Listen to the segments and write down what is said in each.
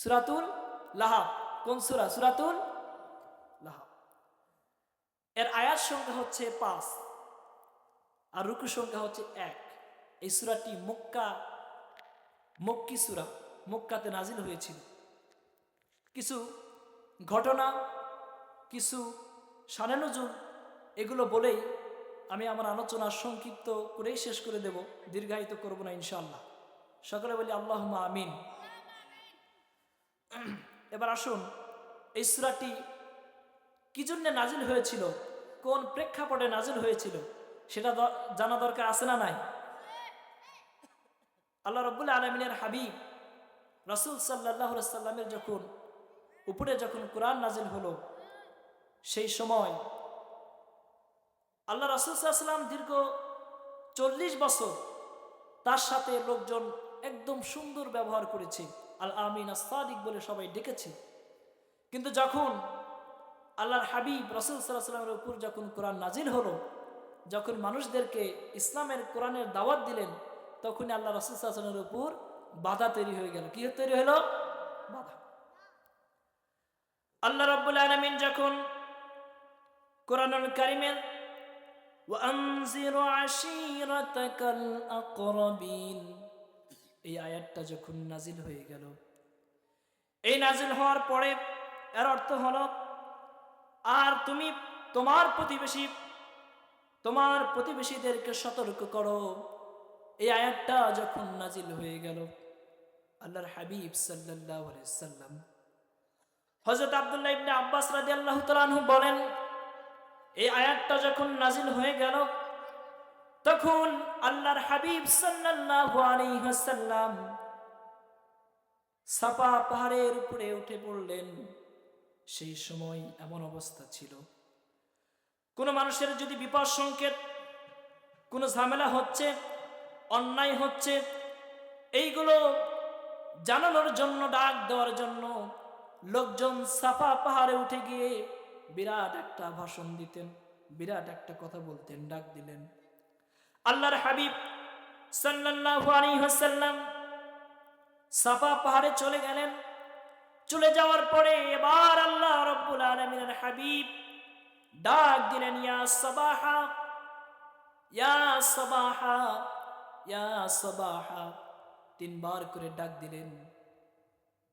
সুরাতুল লাহাব। কোন সুরা? সুরাতুল লাহাব। এর আয়াত সংখ্যা হচ্ছে পাঁচ আর রুকু সংখ্যা হচ্ছে এক। এই সুরাটি মক্কা, মক্কি সুরা, মক্কাতে নাজিল হয়েছিল। কিছু ঘটনা, কিছু সানানুজুল এগুলো বলেই আমি আমার আলোচনা সংক্ষিপ্ত করেই শেষ করে দেব, দীর্ঘায়িত করব না ইনশাল্লাহ সকলে বলি আল্লাহ আমিন। এবার আসুন, এই সুরাটি কি জন্য নাজিল হয়েছিল? কোন প্রেক্ষাপটে নাজিল হয়েছিল? সেটা জানা দরকার আছে না নাই? আল্লাহ রব্বুল আলমিনের হাবিব রাসুল সাল্লাহ সাল্লামের যখন উপরে যখন কোরআন নাজিল হলো, সেই সময় আল্লাহ রাসুল সাল্লাম দীর্ঘ চল্লিশ বছর তার সাথে লোকজন একদম সুন্দর ব্যবহার করেছে। আল আমিন আস্তাদিক বলে সবাই ডেকেছে কিন্তু যখন আল্লাহর হাবিব রসুল সাল্লাহ সাল্লামের উপর যখন কোরআন নাজিল হলো যখন মানুষদেরকে ইসলামের কোরআনের দাওয়াত দিলেন তখন আল্লাহ রসুল সাল্লামের উপর বাধা তৈরি হয়ে গেল কি তৈরি হলো বাধা আল্লাহ রব্বুল আলমিন যখন কোরআনুল কারিমের وأنذر عشيرتك الأقربين এই আয়াতটা যখন নাজিল হয়ে গেল। এই নাজিল হওয়ার পরে এর অর্থ হলো, আর তুমি তোমার প্রতিবেশী, তোমার প্রতিবেশীদেরকে সতর্ক করো। এই আয়াতটা যখন নাজিল হয়ে গেল, আল্লাহর হাবিব আলাইহি সাল্লাম হযরত আব্দুল্লাহ ইবনে আব্বাস রাদিয়াল্লাহু আল্লাহ বলেন, এই আয়াতটা যখন নাজিল হয়ে গেল তখন আল্লাহর হাবিব সাল্লাল্লাহু আলাইহি ওয়াসাল্লাম সাপা পাহাড়ের উপরে উঠে পড়লেন। সেই সময় এমন অবস্থা ছিল। কোনো মানুষের যদি বিপদ সংকেত, কোনো ঝামেলা হচ্ছে, অন্যায় হচ্ছে, এইগুলো জানানোর জন্য, ডাক দেওয়ার জন্য লোকজন সাফা পাহাড়ে উঠে গিয়ে বিরাট একটা ভাষণ দিতেন, বিরাট একটা কথা বলতেন, ডাক দিলেন। আল্লাহর হাবিব সাল্লাল্লাহু আলাইহি ওয়াসাল্লাম সাফা পাহাড়ে চলে গেলেন। চলে যাওয়ার পরে এবার আল্লাহ রব্বুল আলামিনের হাবিব ডাক দিলেন, ইয়া সবাহা, ইয়া সাবাহা ইয়া সাবাহা। তিনবার করে ডাক দিলেন।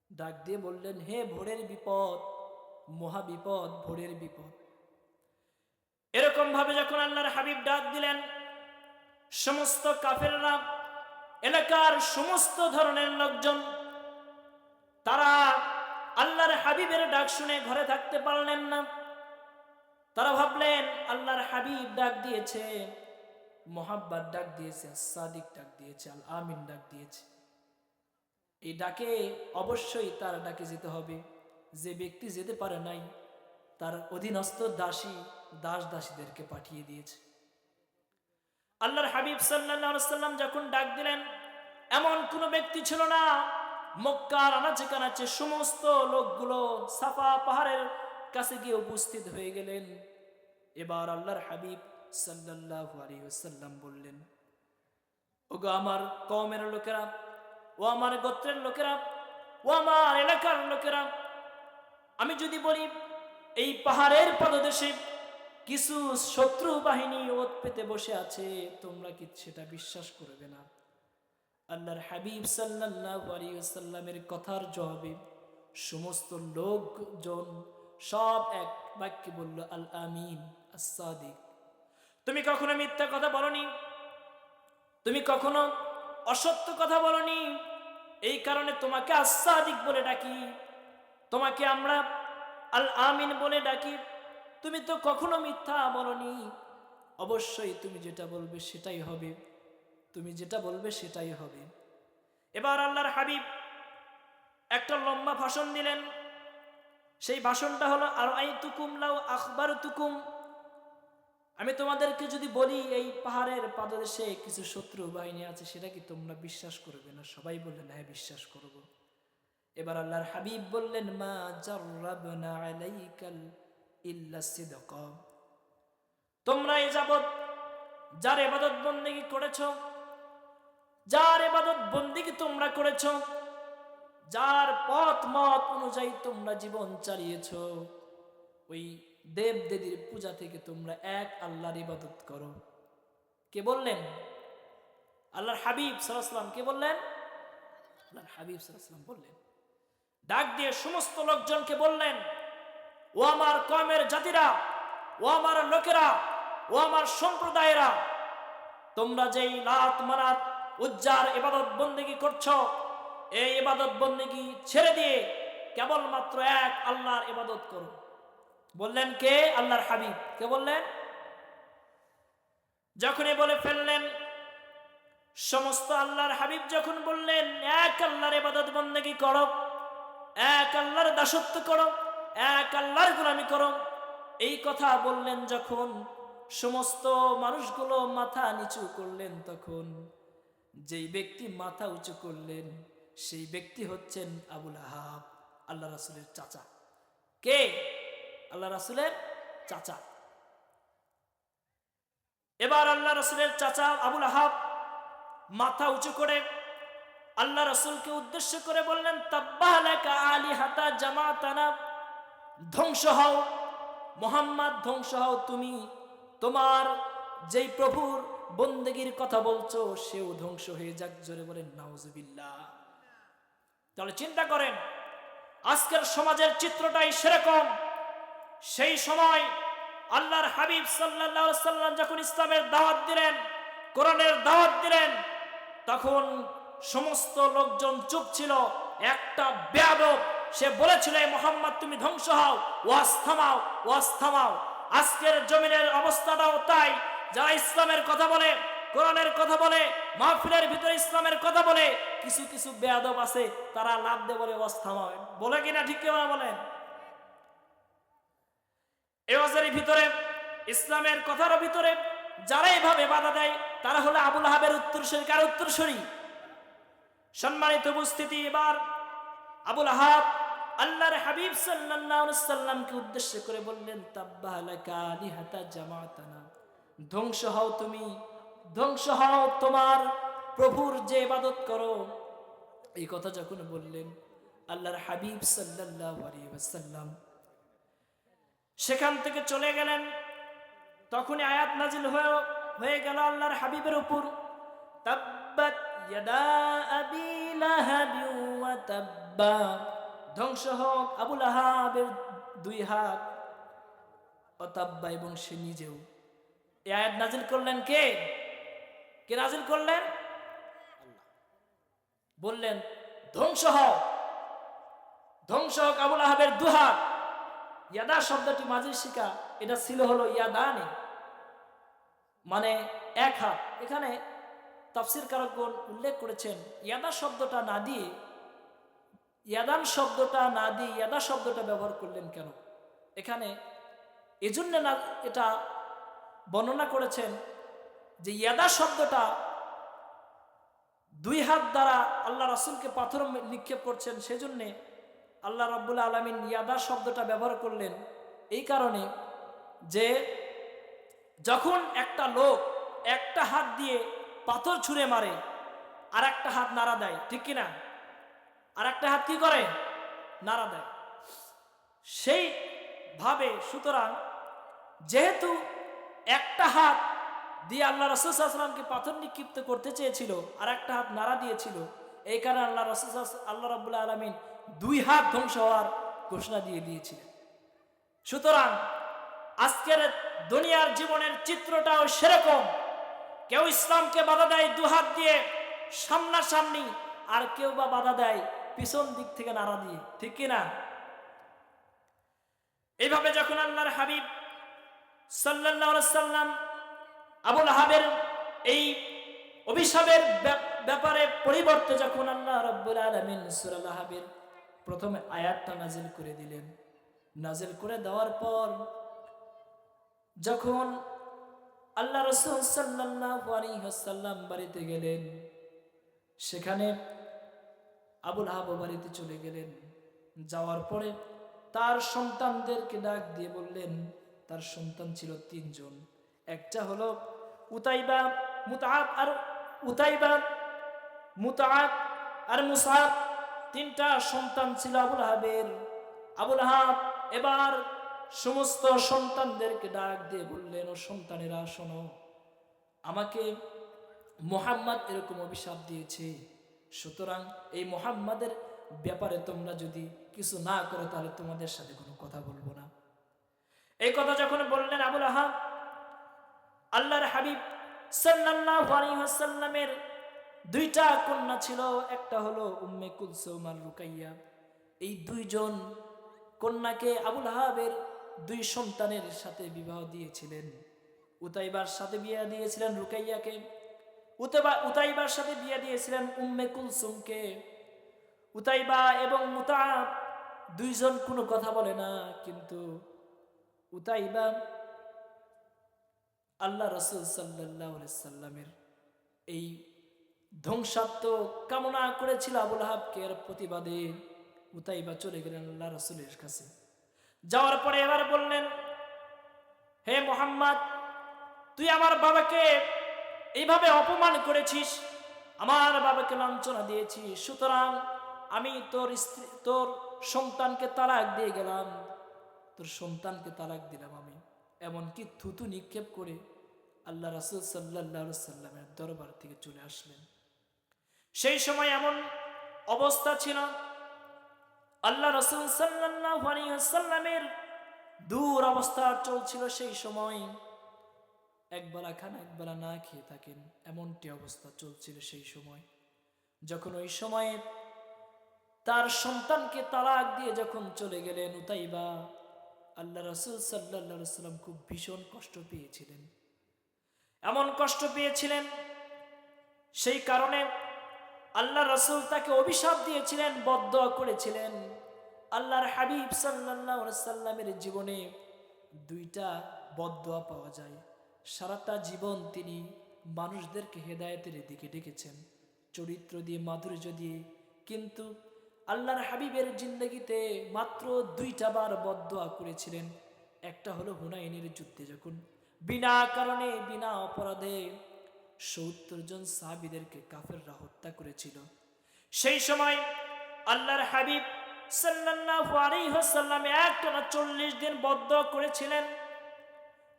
ডাক দিয়ে বললেন, হে ভোরের বিপদ মহা বিপদ ভোরের বিপদ। এরকম ভাবে যখন আল্লাহর হাবিব ডাক দিলেন সমস্ত কাফেররা, এলাকার সমস্ত ধরনের লোকজন, তারা আল্লাহর হাবিবের ডাক শুনে ঘরে থাকতে পারলেন না। তারা ভাবলেন, আল্লাহর হাবিব ডাক দিয়েছে, মোহাব্বাত ডাক দিয়েছে, সাদিক ডাক দিয়েছে, আল আমিন ডাক দিয়েছে। এই ডাকে অবশ্যই তার ডাকে যেতে হবে। যে ব্যক্তি যেতে পারে নাই, তার অধীনস্থ দাসী, দাস দাসীদেরকে পাঠিয়ে দিয়েছে। আল্লাহর হাবিব সাল্লাহ সাল্লাম যখন ডাক দিলেন, এমন কোন ব্যক্তি ছিল না, মক্কার আনাচে কানাচে সমস্ত লোকগুলো সাফা পাহাড়ের কাছে গিয়ে উপস্থিত হয়ে গেলেন। এবার আল্লাহর হাবিব সাল্লাহ আলী সাল্লাম বললেন, ওগো আমার কমের লোকেরা, ও আমার গোত্রের লোকেরা, ও আমার এলাকার লোকেরা, আমি যদি বলি, এই পাহাড়ের পদদেশে কিছু শত্রু বাহিনী ওত পেতে বসে আছে, তোমরা কি সেটা বিশ্বাস করবে না? আল্লাহর হাবিব ওয়াসাল্লামের কথার জবাবে সমস্ত লোকজন সব এক বাক্যে বলল, আল আমিন আসাদিক তুমি কখনো মিথ্যা কথা বলনি? তুমি কখনো অসত্য কথা বলনি? এই কারণে তোমাকে আসাদিক বলে ডাকি। তোমাকে আমরা আল আমিন বলে ডাকি। তুমি তো কখনো মিথ্যা বলনি। অবশ্যই তুমি যেটা বলবে সেটাই হবে। তুমি যেটা বলবে সেটাই হবে। এবার আল্লাহর হাবিব একটা লম্বা ভাষণ দিলেন। সেই ভাষণটা হলো আর আই তুকুম লাউ আখবার তুকুম আমি তোমাদেরকে যদি বলি, এই পাহাড়ের পাদদেশে কিছু শত্রু বাহিনী আছে, সেটা কি তোমরা বিশ্বাস করবে না? সবাই বললেন হ্যাঁ বিশ্বাস করব। এবার আল্লাহর হাবিব বললেন, মা জাররাবনা আলাইকাল তোমরা এ যাবৎ যার এবাদত বন্দেগি করেছ, যার এবাদত বন্দিগি তোমরা করেছ, যার পথ মত অনুযায়ী তোমরা জীবন চালিয়েছ, ওই দেব দেবীর পূজা থেকে তোমরা এক আল্লাহর ইবাদত করো। কে বললেন? আল্লাহর হাবিব সাল্লাম কে বললেন? আল্লাহর হাবিব সাল্লাম বললেন। ডাক দিয়ে সমস্ত লোকজনকে বললেন? ও আমার কমের জাতিরা, ও আমার লোকেরা, ও আমার সম্প্রদায়েরা, তোমরা যেই লাত মারাত উজ্জার ইবাদত বন্দেগি করছ, এই ইবাদত বন্দেগি ছেড়ে দিয়ে কেবলমাত্র এক আল্লাহর ইবাদত করো। বললেন কে? আল্লাহর হাবিব। কে বললেন? যখনই বলে ফেললেন, সমস্ত আল্লাহর হাবিব যখন বললেন, এক আল্লাহর ইবাদত বন্দেগি করো, এক আল্লাহর দাসত্ব করো এক আল্লাহর গোলামি করো। এই কথা বললেন যখন সমস্ত মানুষগুলো মাথা নিচু করলেন তখন, যেই ব্যক্তি মাথা উঁচু করলেন, সেই ব্যক্তি হচ্ছেন আবুল আহাব, আল্লাহ রাসুলের চাচা। কে? আল্লাহ রাসুলের চাচা। এবার আল্লাহ রসুলের চাচা আবুল আহাব মাথা উঁচু করে আল্লাহ রসুলকে উদ্দেশ্য করে বললেন, তাব্বাহালাকা আলী হাতা জামাতানা। ধ্বংস হও। মোহাম্মদ, ধ্বংস হও তুমি। তোমার যেই প্রভুর বন্দেগীর কথা বলছো, সেও ধ্বংস হয়ে যাক, জোরে বলেন, নাউজুবিল্লাহ। তাহলে চিন্তা করেন, আজকের সমাজের চিত্রটাই সেরকম। সেই সময় আল্লাহর হাবিব আলাইহি সাল্লাম যখন ইসলামের দাওয়াত দিলেন, কোরআনের দাওয়াত দিলেন, তখন সমস্ত লোকজন চুপ ছিল। একটা বেয়াদব সে বলেছিল "এই মোহাম্মদ, তুমি ধ্বংস হও ওয়াজ থামাও ওয়াজ থামাও আজকের জমিনের অবস্থাটাও তাই। যারা ইসলামের কথা বলে, কোরআনের কথা বলে, মাহফিলের ভিতরে ইসলামের কথা বলে, কিছু কিছু বেয়াদব আছে, তারা লাভ দে বলে ওয়াজ থামাও বলে কিনা ঠিক কেমন বলেন? এওয়াজের ভিতরে, ইসলামের কথার ভিতরে যারা এভাবে বাধা দেয়, তারা হলো আবুল হাবের আহাবের উত্তরসূরি। কার উত্তরসূরি? সম্মানিত উপস্থিতি, এবার আবুল আহাব আল্লাহর হাবিব সাল্লামকে উদ্দেশ্য করে বললেন জামাতানা। ধ্বংস হও তুমি, ধ্বংস হও তোমার প্রভুর যে ইবাদত করো। এই কথা যখন বললেন, আল্লাহর হাবিব ওয়াসাল্লাম সেখান থেকে চলে গেলেন। তখনই আয়াত নাজিল হয়ে গেল আল্লাহর হাবিবের উপর। তাব্বাত ইয়াদা আবি ওয়া তাব্বা। ধ্বংস হোক আবুল আহাবের দুই হাত। অতাব্বা এবং সে নিজেও। এই আয়াত নাজিল করলেন কে? কে নাজিল করলেন? বললেন, ধ্বংস হোক। ধ্বংস হোক আবুল আহাবের দুহাত ইয়াদা শব্দটি মাঝির শিকা এটা ছিল হলো ইয়াদানে। মানে এক হাত। এখানে তাফসির কারকগণ উল্লেখ করেছেন, ইয়াদা শব্দটা না দিয়ে, ইয়াদান শব্দটা না দিয়ে ইয়াদা শব্দটা ব্যবহার করলেন কেন? এখানে এজন্য না এটা বর্ণনা করেছেন যে ইয়াদা শব্দটা দুই হাত দ্বারা আল্লাহ রাসুলকে পাথর নিক্ষেপ করছেন, সেজন্যে আল্লাহ রব্বুল আলমিন ইয়াদা শব্দটা ব্যবহার করলেন। এই কারণে যে যখন একটা লোক একটা হাত দিয়ে পাথর ছুঁড়ে মারে আর একটা হাত নাড়া দেয়, ঠিক কিনা? আর একটা হাত কি করে? নাড়া দেয়। সেই ভাবে সুতরাং যেহেতু একটা হাত দিয়ে আল্লাহ রসুলামকে পাথর নিক্ষিপ্ত করতে চেয়েছিল আর একটা হাত নাড়া দিয়েছিল, এই কারণে আল্লাহ রসুল আল্লাহ রবুল্লা আলমিন দুই হাত ধ্বংস হওয়ার ঘোষণা দিয়ে দিয়েছিলেন। সুতরাং আজকের দুনিয়ার জীবনের চিত্রটাও সেরকম কেউ ইসলামকে বাধা দেয় দু হাত দিয়ে, সামনাসামনি, আর কেউ বা বাধা দেয় পিছন দিক থেকে নাড়া দিয়ে। ঠিক কিনা এইভাবে যখন আল্লাহর হাবিব সাল্লাহ সাল্লাম আবুল হাবের এই অভিশাপের ব্যাপারে পরিবর্তে যখন আল্লাহ রব্বুল আলমিন সুরাল প্রথমে আয়াতটা নাজিল করে দিলেন নাজিল করে দেওয়ার পর যখন আল্লাহ রসুল সাল্লাম বাড়িতে গেলেন। সেখানে আবুল হাব বাড়িতে চলে গেলেন। যাওয়ার পরে তার সন্তানদেরকে ডাক দিয়ে বললেন, তার সন্তান ছিল তিনজন। একটা হলো উতাইবা মুতাব আর উতাইবা মুতাব আর মুসাব। তিনটা সন্তান ছিল আবুল হাবের আবুল আহাব এবার সমস্ত সন্তানদেরকে ডাক দিয়ে বললেন, ও সন্তানেরা, শোনো, আমাকে মোহাম্মদ এরকম অভিশাপ দিয়েছে। সুতরাং এই মোহাম্মদের ব্যাপারে তোমরা যদি কিছু না করো, তাহলে তোমাদের সাথে কোনো কথা বলব না। এই কথা যখন বললেন আবুল আহাব, আল্লাহর হাবিব সাল্লাল্লাহু দুইটা কন্যা ছিল, একটা হলো উম্মে কুলসুম আর রুকাইয়া। এই দুইজন কন্যাকে আবুল আহাবের দুই সন্তানের সাথে বিবাহ দিয়েছিলেন। উতাইবার সাথে বিয়ে দিয়েছিলেন রুকাইয়াকে। উতাইবা, উতাইবার সাথে বিয়ে দিয়েছিলেন উম্মে কুলসুমকে। উতাইবা এবং মুতাব দুইজন কোনো কথা বলে না, কিন্তু উতাইবা আল্লাহ রসুল সাল্লাহ সাল্লামের এই ধ্বংসাত্মক কামনা করেছিল আবুল আহাবকে এর প্রতিবাদে উতাইবা চলে গেলেন আল্লাহ রসুলের কাছে। যাওয়ার পরে এবার বললেন, হে মোহাম্মদ, তুই আমার বাবাকে এইভাবে অপমান করেছিস, আমার বাবাকে লাঞ্ছনা দিয়েছিস, সুতরাং আমি তোর স্ত্রী, তোর সন্তানকে তালাক দিয়ে গেলাম, তোর সন্তানকে তালাক দিলাম আমি। এমনকি থুতু নিক্ষেপ করে আল্লাহ রাসুল সাল্লাহ সাল্লামের দরবার থেকে চলে আসলেন। সেই সময় এমন অবস্থা ছিল আল্লাহ রসুল সাল্লামের দূর অবস্থা চলছিল সেই সময়। একবেলা খান, একবেলা না খেয়ে থাকেন, এমনটি অবস্থা চলছিল সেই সময়। যখন ওই সময়ে তার সন্তানকে তালাক দিয়ে যখন চলে গেলেন উতাইবা, আল্লাহ রসুল সাল্লাহ সাল্লাম খুব ভীষণ কষ্ট পেয়েছিলেন। এমন কষ্ট পেয়েছিলেন, সেই কারণে আল্লাহ রসুল তাকে অভিশাপ দিয়েছিলেন বদ্ধ করেছিলেন। আল্লাহর হাবিব সাল্লাহ সাল্লামের জীবনে দুইটা বদয়া পাওয়া যায়। সারাটা জীবন তিনি মানুষদেরকে হেদায়েতের দিকে ডেকেছেন, চরিত্র দিয়ে, মাধুর্য দিয়ে। কিন্তু আল্লাহর হাবিবের জিন্দগিতে মাত্র দুইটা বার বদয়া করেছিলেন। একটা হলো হুনাইনের যুদ্ধে যখন বিনা কারণে, বিনা অপরাধে সত্তর জন সাহাবিদেরকে কাফেররা হত্যা করেছিল। সেই সময় আল্লাহর হাবিব সাল্লাল্লাহু আলাইহি ওয়াসাল্লামে একটানা চল্লিশ দিন বদ্ধ করেছিলেন।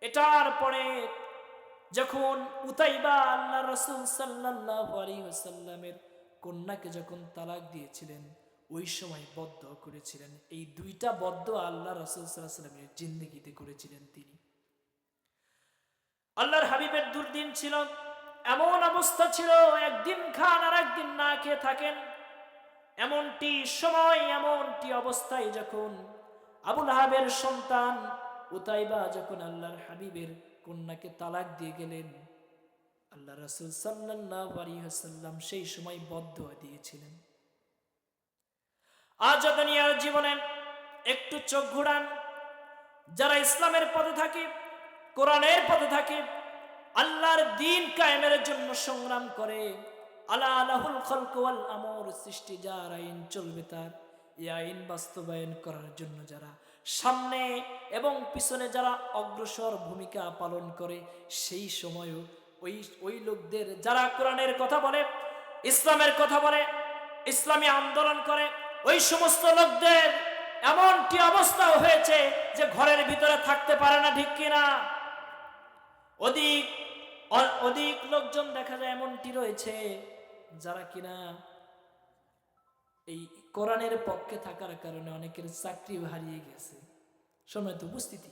এটার পরে যখন উতাইবা কন্যাকে যখন তালাক দিয়েছিলেন, ওই সময় বদ্ধ করেছিলেন। এই দুইটা বদ্ধ আল্লাহ রসুল সাল্লাহ সাল্লামের জিন্দগিতে করেছিলেন তিনি। আল্লাহর হাবিবের দুর্দিন ছিল, এমন অবস্থা ছিল, একদিন খান আর একদিন না খেয়ে থাকেন। এমনটি সময়, এমনটি অবস্থায় যখন আবুল আহাবের সন্তান উতাইবা যখন আল্লাহর হাবিবের কন্যাকে তালাক দিয়ে গেলেন, আল্লাহ রসুল সাল্লাম সেই সময় বদ্ধ দিয়েছিলেন। আজ দুনিয়ার জীবনে একটু চোখ ঘুরান। যারা ইসলামের পথে থাকে, কোরআনের পথে থাকে, আল্লাহর দিন কায়েমের জন্য সংগ্রাম করে আলা আলাহুল খলক ওয়াল আমর, সৃষ্টি যার আইন চলবে তার এই আইন বাস্তবায়ন করার জন্য যারা সামনে এবং পিছনে যারা অগ্রসর ভূমিকা পালন করে, সেই সময়ও ওই ওই লোকদের যারা কোরআনের কথা বলে, ইসলামের কথা বলে, ইসলামী আন্দোলন করে, ওই সমস্ত লোকদের এমনটি অবস্থাও হয়েছে যে ঘরের ভিতরে থাকতে পারে না, ঠিক কিনা অধিক অধিক লোকজন দেখা যায় এমনটি রয়েছে যারা কিনা এই কোরআনের পক্ষে থাকার কারণে অনেকের চাকরি হারিয়ে গেছে। সময় তো উপস্থিতি।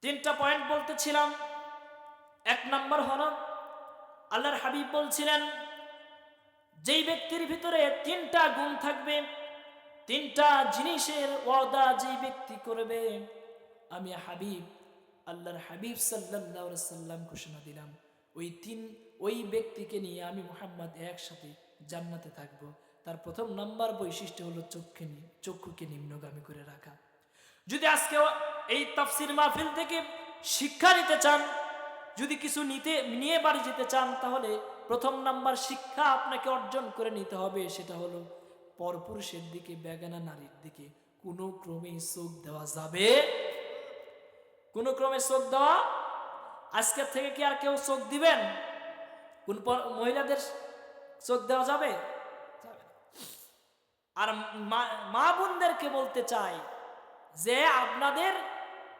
তিনটা পয়েন্ট বলতেছিলাম। এক নম্বর হল, আল্লাহর হাবিব বলছিলেন, যেই ব্যক্তির ভিতরে তিনটা গুণ থাকবে, তিনটা জিনিসের ওয়াদা যেই ব্যক্তি করবে, আমি হাবিব, আল্লাহর হাবিব সাল্লাহ সাল্লাম ঘোষণা দিলাম। ওই তিন, ওই ব্যক্তিকে নিয়ে আমি মোহাম্মদ একসাথে জান্নাতে থাকব। তার প্রথম নাম্বার বৈশিষ্ট্য হলো চক্ষে চক্ষুকে নিম্নগামী করে রাখা। যদি আজকে এই তাফসির মাহফিল থেকে শিক্ষা নিতে চান, যদি কিছু নিতে, নিয়ে বাড়ি যেতে চান, তাহলে প্রথম নাম্বার শিক্ষা আপনাকে অর্জন করে নিতে হবে, সেটা হলো পরপুরুষের দিকে, বেগানা নারীর দিকে। কোনো ক্রমেই চোখ দেওয়া যাবে কোনো ক্রমে চোখ দেওয়া আজকের থেকে কি আর কেউ চোখ দিবেন? কোন মহিলাদের চোখ দেওয়া যাবে? আর মা- বোনদেরকে বলতে চাই যে আপনাদের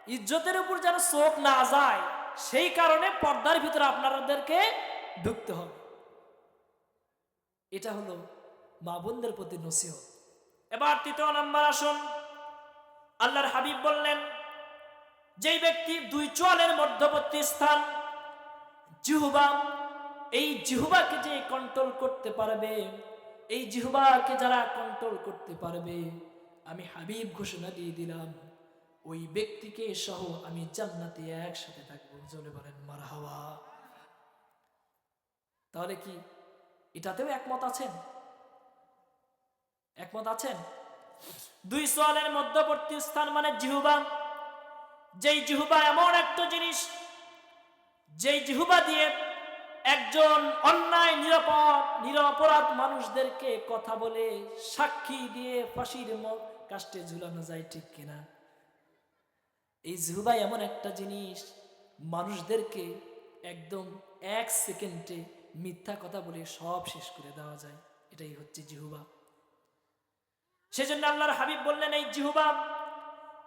ইজ্জতের উপর যেন চোখ না যায়, সেই কারণে পর্দার ভিতরে আপনাদেরকে ঢুকতে হবে। এটা হলো মা বোনদের প্রতি নসিহত। এবার তৃতীয় নাম্বার আসুন। আল্লাহর হাবিব বললেন যেই ব্যক্তি দুই চোয়ালের মধ্যবর্তী স্থান, জিহুবা, এই জিহুবাকে যে কন্ট্রোল করতে পারবে, এই জিহুবাকে যারা কন্ট্রোল করতে পারবে, আমি হাবিব ঘোষণা দিয়ে দিলাম, ওই ব্যক্তিকে সহ আমি জান্নাতে একসাথে থাকব। জলে বলেন মার হাওয়া তাহলে কি এটাতেও একমত আছেন? একমত আছেন? দুই সোয়ালের মধ্যবর্তী স্থান মানে জিহুবা যেই জিহুবা এমন একটা জিনিস, যেই জিহুবা দিয়ে একজন অন্যায়, নিরাপদ, নিরপরাধ মানুষদেরকে কথা বলে সাক্ষী দিয়ে ফাঁসির কাষ্টে ঝুলানো যায় ঠিক কিনা? এই জিহুবা এমন একটা জিনিস, মানুষদেরকে একদম এক সেকেন্ডে মিথ্যা কথা বলে সব শেষ করে দেওয়া যায়। এটাই হচ্ছে জিহুবা। সেজন্য আল্লাহর হাবিব বললেন, এই জিহুবা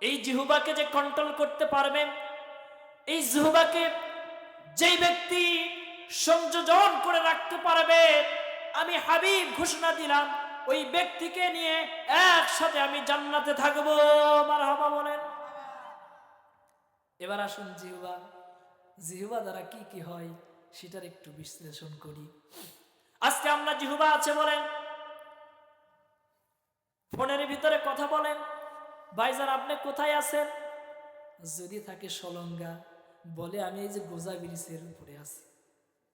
এই জিহুবাকে যে কন্ট্রোল করতে পারবেন, এই জিহুবাকে যেই ব্যক্তি সংযোজন করে রাখতে পারবে, আমি হাবিব ঘোষণা দিলাম, ওই ব্যক্তিকে নিয়ে একসাথে আমি জান্নাতে থাকব। মারহাবা বলেন। এবার আসুন জিহুবা। জিহুবা দ্বারা কি কি হয় সেটার একটু বিশ্লেষণ করি। আজকে আমরা জিহুবা আছে বলেন। ফোনের ভিতরে কথা বলেন। ভাইজান, আপনি কোথায় আছেন? যদি থাকে সলঙ্গা, বলে আমি এই যে গোজা ব্রিজের উপরে আছি।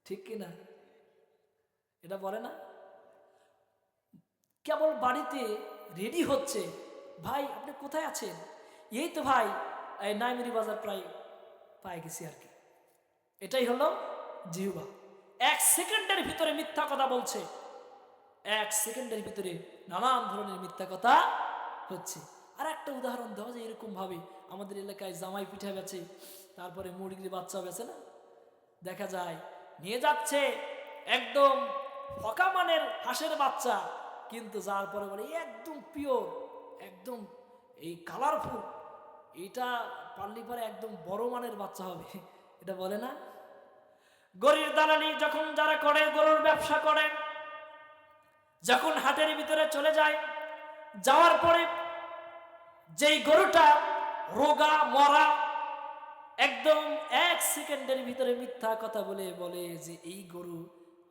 ঠিক কি না? এটা বলে না? কেবল বাড়িতে রেডি হচ্ছে। ভাই, আপনি কোথায় আছেন? এই তো ভাই, এই নাইমিরি বাজার প্রায় পায়ে গেছি আর কি। এটাই হলো জিহুবা। এক সেকেন্ডের ভিতরে মিথ্যা কথা বলছে। এক সেকেন্ডের ভিতরে নানান ধরনের মিথ্যা কথা হচ্ছে। আর একটা উদাহরণ দেওয়া যায় এরকম ভাবে আমাদের এলাকায় জামাই পিঠা বেচে, তারপরে মুরগির বাচ্চা বেচে না? দেখা যায়, নিয়ে যাচ্ছে একদম ফকা মানের হাঁসের বাচ্চা, কিন্তু যার পরে বলে একদম পিওর একদম এই কালারফুল এটা পারলি পরে একদম বড় মানের বাচ্চা হবে। এটা বলে না? গরির দালালি যখন যারা করে, গরুর ব্যবসা করে, যখন হাটের ভিতরে চলে যায়, যাওয়ার পরে যেই গরুটা রোগা, মরা, একদম এক সেকেন্ডের ভিতরে মিথ্যা কথা বলে বলে যে এই গরু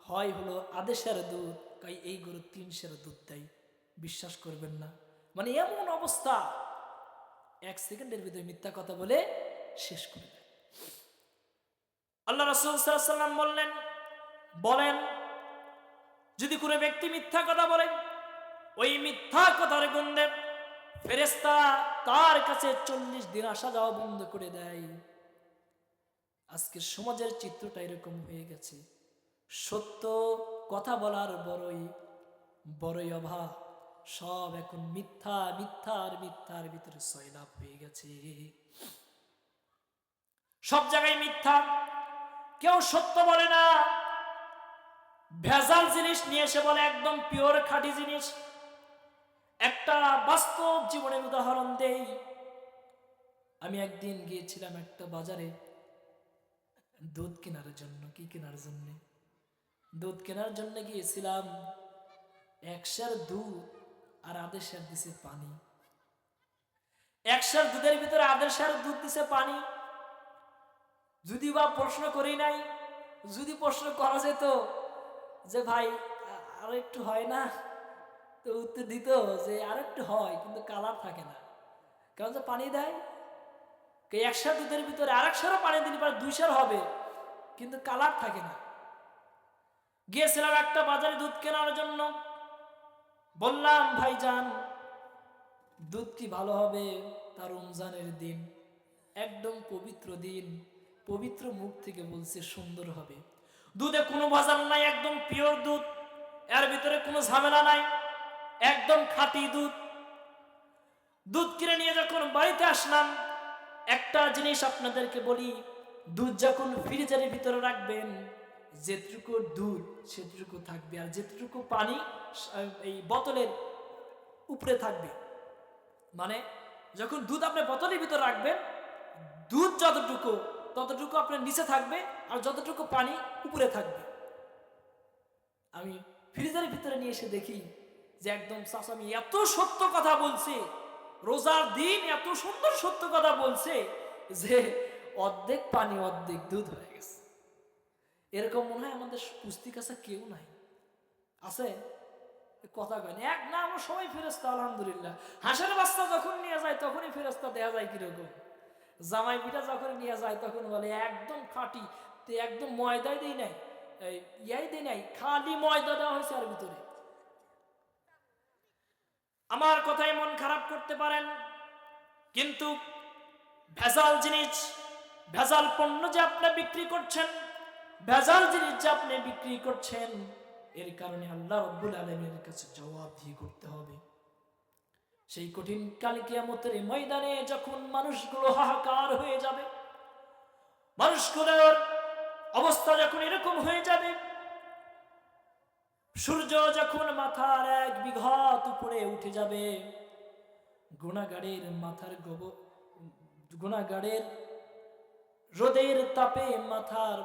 হয় হলো আদেশের দুধ, তাই এই গরু তিনশের দুধ দেয়। বিশ্বাস করবেন না। মানে এমন অবস্থা। এক সেকেন্ডের ভিতরে মিথ্যা কথা বলে শেষ করে দেয়। আল্লাহ রসুল সাল্লাম বললেন, বলেন, যদি কোনো ব্যক্তি মিথ্যা কথা বলে, ওই মিথ্যা কথার গন্ধে ফেরেস্তা তার কাছে চল্লিশ দিন আসা যাওয়া বন্ধ করে দেয়? আজকের সমাজের চিত্রটা এরকম হয়ে গেছে। সত্য কথা বলার বড়ই বড়ই অভাব। সব এখন মিথ্যা, মিথ্যার মিথ্যার ভিতরে সয়লাভ হয়ে গেছে। সব জায়গায় মিথ্যা। কেউ সত্য বলে না। ভেজাল জিনিস নিয়ে এসে বলে, একদম পিওর খাঁটি জিনিস। একটা বাস্তব জীবনের উদাহরণ দেই। আমি একদিন গিয়েছিলাম একটা বাজারে দুধ কেনার জন্য, কি কেনার জন্য? দুধ কেনার জন্য গিয়েছিলাম, একশার দুধ আর আদেশের দিছে পানি। একশার দুধের ভিতরে আদেশের দুধ দিছে পানি। যদি বা প্রশ্ন করি নাই, যদি প্রশ্ন করা যেত যে ভাই আরও একটু হয় না? তো উত্তর দিত যে আর একটু হয়, কিন্তু কালার থাকে না। কারণ যে পানি দেয়? একশো দুধের ভিতরে আর একশোরও পানি দিলে পরে দুইশোর হবে, কিন্তু কালার থাকে না। গিয়েছিলাম একটা বাজারে দুধ কেনার জন্য। বললাম ভাইজান দুধ কি ভালো হবে তার রমজানের দিন? একদম পবিত্র দিন, পবিত্র মুখ থেকে বলছে, সুন্দর হবে। দুধে কোনো বাজার নাই, একদম পিওর দুধ। এর ভিতরে কোনো ঝামেলা নাই। একদম খাঁটি দুধ। দুধ কিনে নিয়ে যখন বাড়িতে আসলাম, একটা জিনিস আপনাদেরকে বলি, দুধ যখন ফ্রিজের ভিতরে রাখবেন, যেটুকু দুধ সেটুকু থাকবে, আর যেটুকু পানি এই বোতলের উপরে থাকবে। মানে যখন দুধ আপনি বোতলের ভিতরে রাখবেন, দুধ যতটুকু, ততটুকু আপনার নিচে থাকবে, আর যতটুকু পানি উপরে থাকবে। আমি ফ্রিজের ভিতরে নিয়ে এসে দেখি যে একদম চাচামি এত সত্য কথা বলছে, রোজার দিন এত সুন্দর সত্য কথা বলছে যে অর্ধেক পানি, অর্ধেক দুধ হয়ে গেছে। এরকম মনে হয় আমাদের পুস্তিক কাছে কেউ নাই। আছে? কথা কয় এক না, আমরা সবাই ফেরস্তা আলহামদুলিল্লাহ। হাঁসের বাচ্চা যখন নিয়ে যায়, তখনই ফেরস্তা দেয়া যায় কীরকম? জামাই পিঠা যখন নিয়ে যায়, তখন বলে, একদম খাঁটি একদম ময়দাই দেই নাই ইয়াই দেই নাই, খালি ময়দা দেওয়া হয়েছে আর ভিতরে। আমার কথায় মন খারাপ করতে পারেন, কিন্তু ভেজাল জিনিস, ভেজাল পণ্য যে আপনি বিক্রি করছেন, ভেজাল জিনিস যে আপনি বিক্রি করছেন, এর কারণে আল্লাহ রব্বুল আলমের কাছে জবাব দিয়ে করতে হবে। সেই কঠিন কাল কিয়ামতের ময়দানে যখন মানুষগুলো হাহাকার হয়ে যাবে, মানুষগুলোর অবস্থা যখন এরকম হয়ে যাবে সূর্য যখন মাথার এক বিঘত উপরে উঠে যাবে, গুণাগারের মাথার গোব, গুণাগারের রোদের তাপে মাথার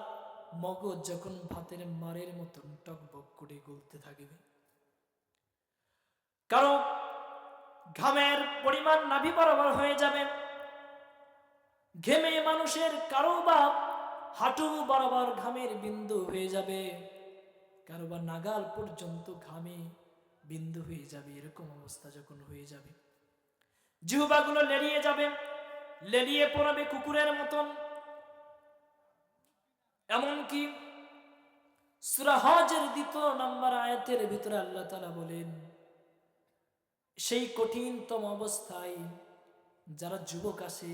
মগজ যখন ভাতের মারের মতন টকবক করে গলতে থাকবে। কারও ঘামের পরিমাণ নাভি বরাবর হয়ে যাবে। ঘেমে মানুষের কারও বা হাঁটু বরাবর ঘামের বিন্দু হয়ে যাবে। কারও বা নাগাল পর্যন্ত ঘামে, বিন্দু হয়ে যাবে, এরকম অবস্থা যখন হয়ে যাবে। জিহুবাগুলো লেড়িয়ে যাবে লেড়িয়ে পড়াবে কুকুরের মতন। এমনকি সুরাহজের দ্বিতীয় নম্বর আয়াতের ভিতরে আল্লাহ তালা বলেন, সেই কঠিনতম অবস্থায় যারা যুবক আসে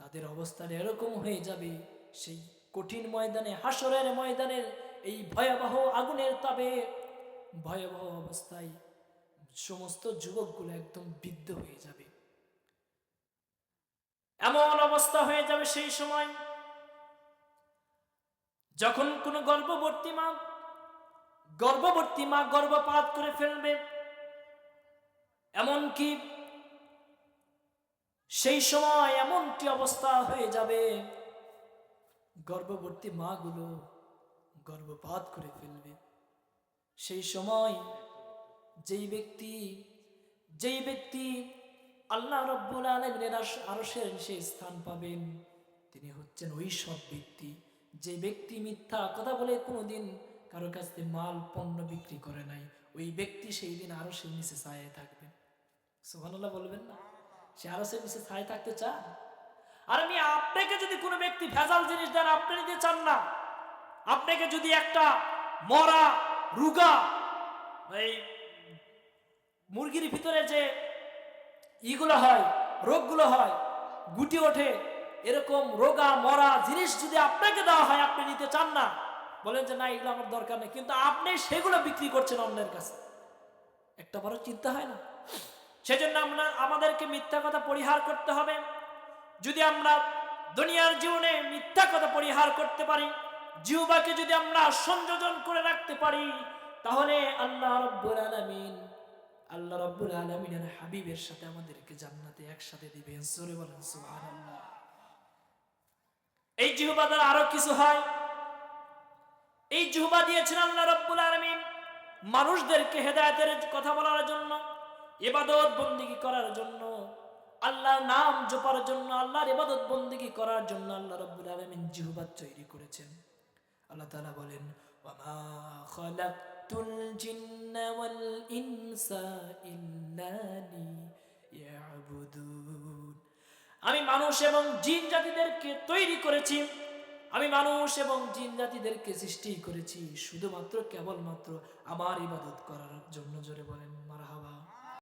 তাদের অবস্থান এরকম হয়ে যাবে, সেই কঠিন ময়দানে হাসরের ময়দানের এই ভয়াবহ আগুনের তাবে ভয়াবহ অবস্থায় সমস্ত যুবকগুলো একদম বিদ্ধ হয়ে যাবে। এমন অবস্থা হয়ে যাবে সেই সময় যখন কোনো গর্ভবর্তী মা গর্ভবর্তী মা গর্ভপাত করে ফেলবে। এমনকি সেই সময় এমনটি অবস্থা হয়ে যাবে গর্ভবর্তী মাগুলো গর্ভপাত করে ফেলবে। সেই সময় যেই ব্যক্তি যেই ব্যক্তি আল্লাহ রব্বুল আলমিনের আরসের সেই স্থান পাবেন, তিনি হচ্ছেন ওই সব ব্যক্তি। যে ব্যক্তি মিথ্যা কথা বলে কোনোদিন কারও কাছ থেকে মাল, পণ্য বিক্রি করে নাই, ওই ব্যক্তি সেই দিন আরও সেই নিচে ছায়ে থাকবেন সুবহানাল্লাহ বলবেন না? সে আরও সে নিচে ছায়ে থাকতে চান আর আমি আপনাকে যদি কোনো ব্যক্তি ভেজাল জিনিস দেন, আপনি নিতে চান না। আপনাকে যদি একটা মরা, রুগা, এই মুরগির ভিতরে যে ইগুলো হয়, রোগগুলো হয়, গুটি ওঠে, এরকম রোগা, মরা জিনিস যদি আপনাকে দেওয়া হয়, আপনি নিতে চান না, বলেন যে না, এগুলো আমার দরকার নেই। কিন্তু আপনি সেগুলো বিক্রি করছেন অন্যের কাছে। একটা বড় চিন্তা হয় না? সেজন্য আমরা, আমাদেরকে মিথ্যা কথা পরিহার করতে হবে। যদি আমরা দুনিয়ার জীবনে মিথ্যা কথা পরিহার করতে পারি জিহ্বাকে যদি আমরা সংযোজন করে রাখতে পারি, তাহলে আল্লাহ রব্বুল আলামিন, আল্লাহ রব্বুল আলামিনের হাবিবের সাথে আমাদেরকে জান্নাতে একসাথে দিবেন। জোরে বলেন, সুবহানাল্লাহ। এই জিহ্বা দ্বারা আরও কিছু হয়। এই জিহ্বা দিয়েছেন আল্লাহ রব্বুল আলমিন মানুষদেরকে হেদায়েতের কথা বলার জন্য এবাদত বন্দিগি করার জন্য, আল্লাহর নাম জোপার জন্য, আল্লাহর ইবাদত বন্দিগি করার জন্য আল্লাহ রব্বুল আলমিন জিহ্বা তৈরি করেছেন। আল্লাহ তাআলা বলেন আমি মানুষ এবং জিন জাতিদেরকে তৈরি করেছি। আমি মানুষ এবং জিন জাতিদেরকে সৃষ্টি করেছি শুধুমাত্র, কেবলমাত্র আমার ইবাদত করার জন্য, জোরে বলেন, মারহাবা।